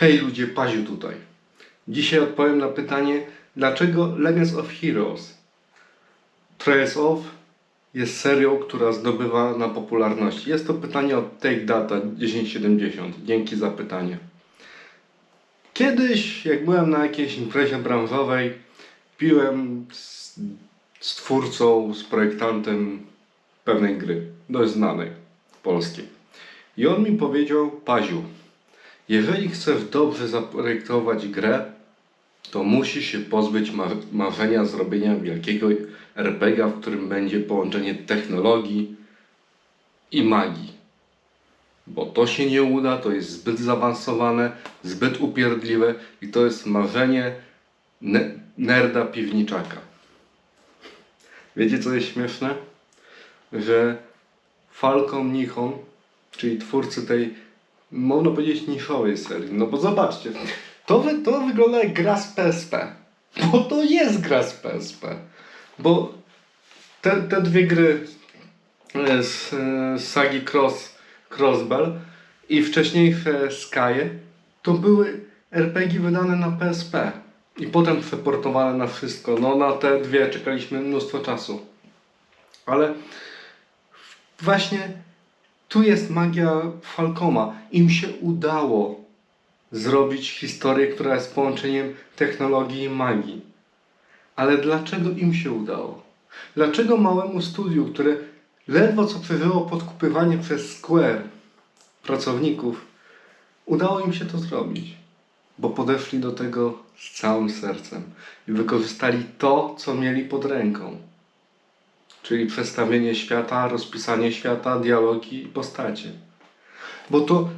Hej ludzie, Paziu tutaj. Dzisiaj odpowiem na pytanie, dlaczego Legends of Heroes Trails of jest serią, która zdobywa na popularności. Jest to pytanie od Take Data 1070. Dzięki za pytanie. Kiedyś, jak byłem na jakiejś imprezie branżowej, piłem z, z twórcą, z projektantem pewnej gry, dość znanej, polskiej. I on mi powiedział, Paziu, jeżeli chcesz dobrze zaprojektować grę, to musisz się pozbyć mar- marzenia zrobienia wielkiego RPG, w którym będzie połączenie technologii i magii. Bo to się nie uda, to jest zbyt zaawansowane, zbyt upierdliwe i to jest marzenie ne- nerda piwniczaka. Wiecie co jest śmieszne? Że Falcon Nihon, czyli twórcy tej, można powiedzieć, niszowej serii. No bo zobaczcie, to, wy, to wygląda jak gra z PSP. Bo to jest gra z PSP. Bo te, te dwie gry e, z, e, z sagi Cross, Crossbell i wcześniejsze Sky to były RPG wydane na PSP. I potem przeportowane na wszystko. No na te dwie czekaliśmy mnóstwo czasu. Ale właśnie tu jest magia Falcoma. Im się udało zrobić historię, która jest połączeniem technologii i magii. Ale dlaczego im się udało? Dlaczego małemu studiu, które ledwo co przeżyło podkupywanie przez Square pracowników, udało im się to zrobić? Bo podeszli do tego z całym sercem i wykorzystali to, co mieli pod ręką. Czyli przedstawienie świata, rozpisanie świata, dialogi i postacie. Bo, to,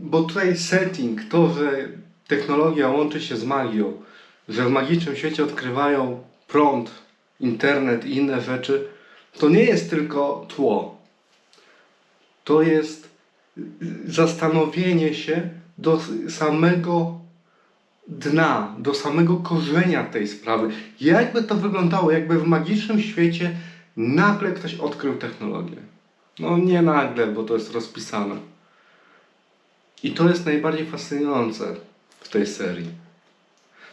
bo tutaj setting, to, że technologia łączy się z magią, że w magicznym świecie odkrywają prąd, internet i inne rzeczy, to nie jest tylko tło. To jest zastanowienie się do samego dna, do samego korzenia tej sprawy. Jakby to wyglądało, jakby w magicznym świecie nagle ktoś odkrył technologię. No nie nagle, bo to jest rozpisane. I to jest najbardziej fascynujące w tej serii.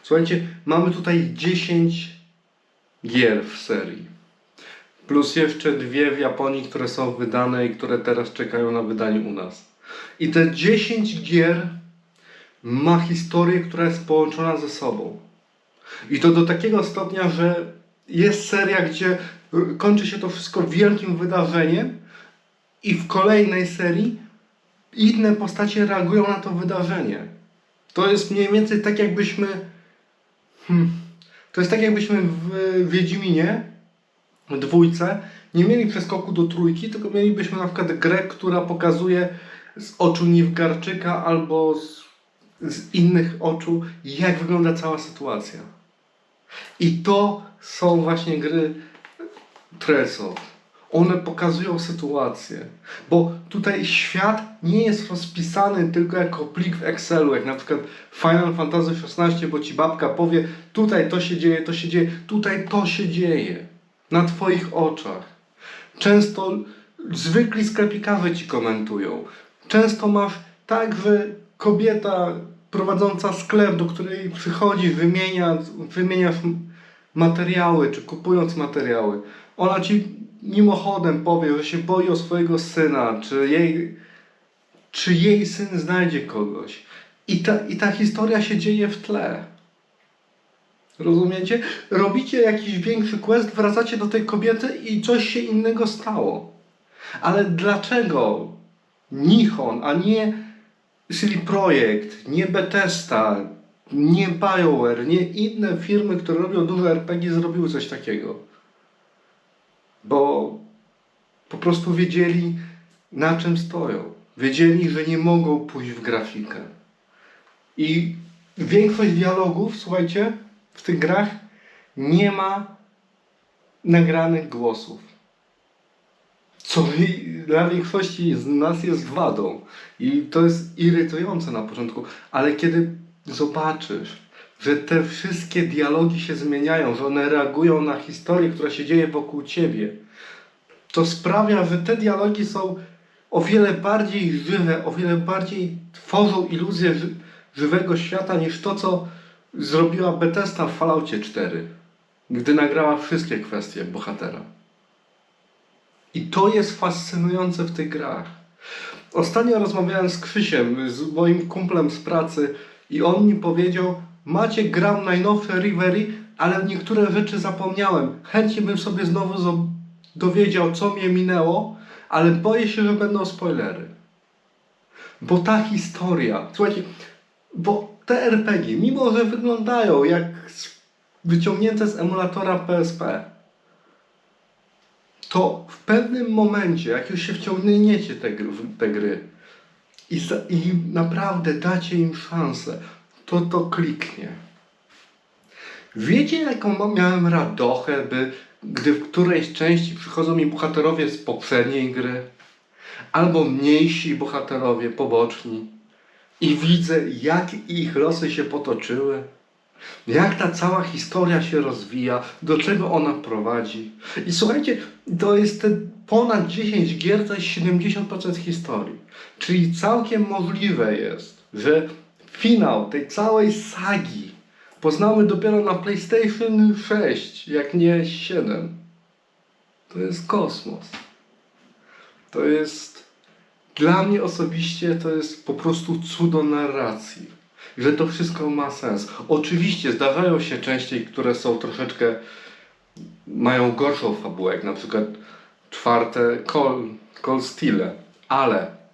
Słuchajcie, mamy tutaj 10 gier w serii. Plus jeszcze dwie w Japonii, które są wydane i które teraz czekają na wydanie u nas. I te 10 gier ma historię, która jest połączona ze sobą. I to do takiego stopnia, że jest seria, gdzie kończy się to wszystko wielkim wydarzeniem i w kolejnej serii inne postacie reagują na to wydarzenie. To jest mniej więcej tak, jakbyśmy. Hmm, to jest tak, jakbyśmy w Wiedźminie, w dwójce, nie mieli przeskoku do trójki, tylko mielibyśmy na przykład grę, która pokazuje z oczu Niwgarczyka albo z, z innych oczu, jak wygląda cała sytuacja. I to są właśnie gry Treso. One pokazują sytuację. Bo tutaj świat nie jest rozpisany tylko jako plik w Excelu, jak na przykład Final Fantasy XVI, bo ci babka powie, tutaj to się dzieje, to się dzieje, tutaj to się dzieje. Na twoich oczach. Często zwykli sklepikarze ci komentują. Często masz tak, że kobieta prowadząca sklep, do której przychodzi, wymienia, wymieniasz materiały, czy kupując materiały, ona ci mimochodem powie, że się boi o swojego syna, czy jej, czy jej syn znajdzie kogoś. I ta, I ta historia się dzieje w tle. Rozumiecie? Robicie jakiś większy quest, wracacie do tej kobiety i coś się innego stało. Ale dlaczego Nihon, a nie CD Projekt, nie Bethesda, nie BioWare, nie inne firmy, które robią duże RPG zrobiły coś takiego? Bo po prostu wiedzieli na czym stoją. Wiedzieli, że nie mogą pójść w grafikę. I większość dialogów, słuchajcie, w tych grach nie ma nagranych głosów. Co dla większości z nas jest wadą. I to jest irytujące na początku, ale kiedy zobaczysz, że te wszystkie dialogi się zmieniają, że one reagują na historię, która się dzieje wokół ciebie, to sprawia, że te dialogi są o wiele bardziej żywe, o wiele bardziej tworzą iluzję ży- żywego świata niż to, co zrobiła Bethesda w Falloutie 4, gdy nagrała wszystkie kwestie bohatera. I to jest fascynujące w tych grach. Ostatnio rozmawiałem z Krzysiem, z moim kumplem z pracy i on mi powiedział Macie, gram najnowsze Rivery, ale niektóre rzeczy zapomniałem. Chętnie bym sobie znowu dowiedział, co mnie minęło, ale boję się, że będą spoilery. Bo ta historia, słuchajcie, bo te RPG, mimo że wyglądają jak wyciągnięte z emulatora PSP, to w pewnym momencie, jak już się wciągniecie te, te gry i, i naprawdę dacie im szansę, to to kliknie. Wiecie, jaką miałem radochę, by, gdy w którejś części przychodzą mi bohaterowie z poprzedniej gry, albo mniejsi bohaterowie, poboczni, i widzę, jak ich losy się potoczyły, jak ta cała historia się rozwija, do czego ona prowadzi. I słuchajcie, to jest te ponad 10 gier, to jest 70% historii. Czyli całkiem możliwe jest, że finał tej całej sagi poznamy dopiero na PlayStation 6, jak nie 7. To jest kosmos. To jest dla mnie osobiście to jest po prostu cudo narracji, że to wszystko ma sens. Oczywiście zdarzają się części, które są troszeczkę mają gorszą fabułę, jak na przykład czwarte Call, Call ale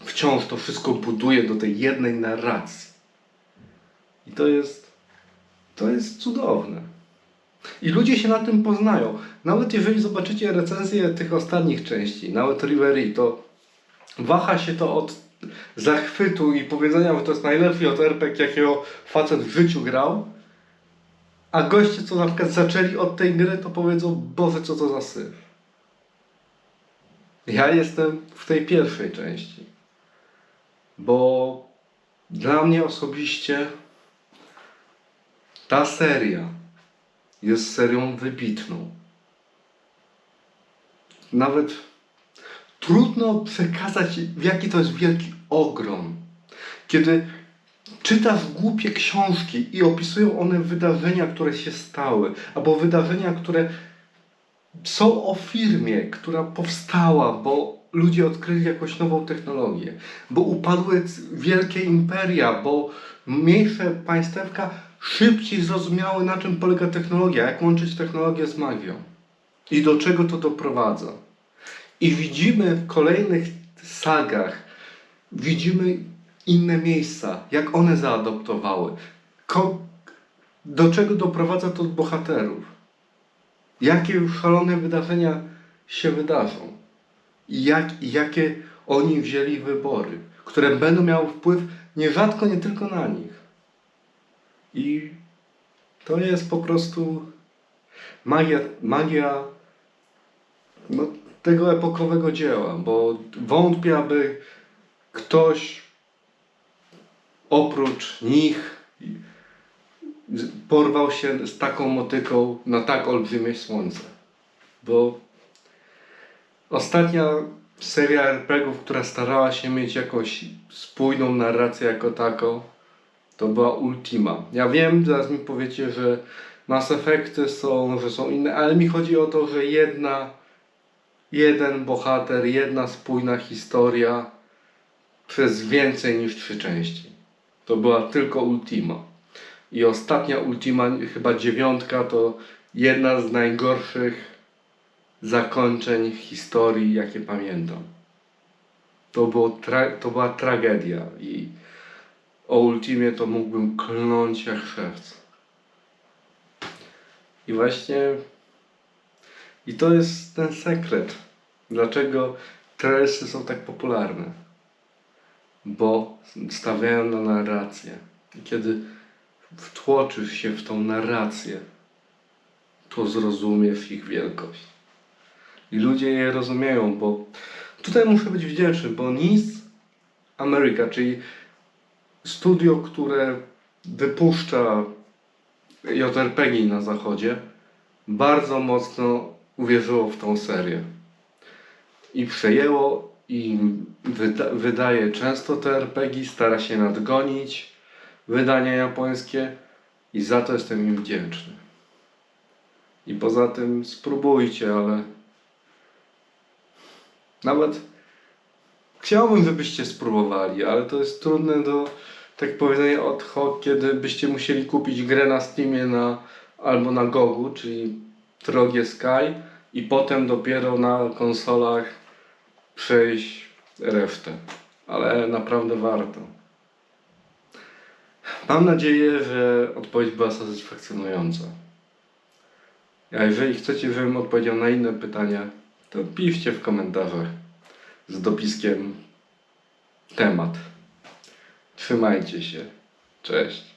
wciąż to wszystko buduje do tej jednej narracji. I to jest to jest cudowne. I ludzie się na tym poznają. Nawet jeżeli zobaczycie recenzję tych ostatnich części, nawet Rivery, to waha się to od zachwytu i powiedzenia, że to jest najlepszy od RPG, jakiego facet w życiu grał. A goście, co na przykład zaczęli od tej gry, to powiedzą, Boże, co to za syf. Ja jestem w tej pierwszej części. Bo dla mnie osobiście ta seria jest serią wybitną. Nawet trudno przekazać, jaki to jest wielki ogrom. Kiedy czytasz głupie książki i opisują one wydarzenia, które się stały, albo wydarzenia, które są o firmie, która powstała, bo ludzie odkryli jakąś nową technologię, bo upadły wielkie imperia, bo mniejsze państewka szybciej zrozumiały, na czym polega technologia, jak łączyć technologię z magią i do czego to doprowadza. I widzimy w kolejnych sagach, widzimy inne miejsca, jak one zaadoptowały, do czego doprowadza to bohaterów. Jakie już szalone wydarzenia się wydarzą i jak, jakie oni wzięli wybory, które będą miały wpływ nierzadko nie tylko na nich. I to jest po prostu magia, magia no, tego epokowego dzieła, bo wątpię, aby ktoś oprócz nich porwał się z taką motyką na tak olbrzymie słońce. Bo ostatnia seria RPGów, która starała się mieć jakąś spójną narrację jako taką, to była Ultima. Ja wiem, zaraz mi powiecie, że Mass Effecty są, że są inne, ale mi chodzi o to, że jedna, jeden bohater, jedna spójna historia przez więcej niż trzy części. To była tylko Ultima. I ostatnia Ultima, chyba dziewiątka, to jedna z najgorszych zakończeń historii, jakie pamiętam. To, było to była tragedia i o Ultimie to mógłbym klnąć jak szewc. I właśnie i to jest ten sekret. Dlaczego trailsy są tak popularne? Bo stawiają na narrację. Kiedy wtłoczysz się w tą narrację, to zrozumiesz ich wielkość. I ludzie je rozumieją, bo tutaj muszę być wdzięczny, bo NIS America, czyli studio, które wypuszcza JRPG na zachodzie, bardzo mocno uwierzyło w tą serię. I przejęło i wyda- wydaje często te RPG, stara się nadgonić wydania japońskie i za to jestem im wdzięczny. I poza tym spróbujcie, ale nawet chciałbym, żebyście spróbowali, ale to jest trudne do tak powiedzenia od hoc, kiedy byście musieli kupić grę na Steamie na, albo na Gogu, czyli drogie Sky i potem dopiero na konsolach przejść resztę. Ale naprawdę warto. Mam nadzieję, że odpowiedź była satysfakcjonująca. A jeżeli chcecie, żebym odpowiedział na inne pytania, to piszcie w komentarzach z dopiskiem temat. Trzymajcie się. Cześć.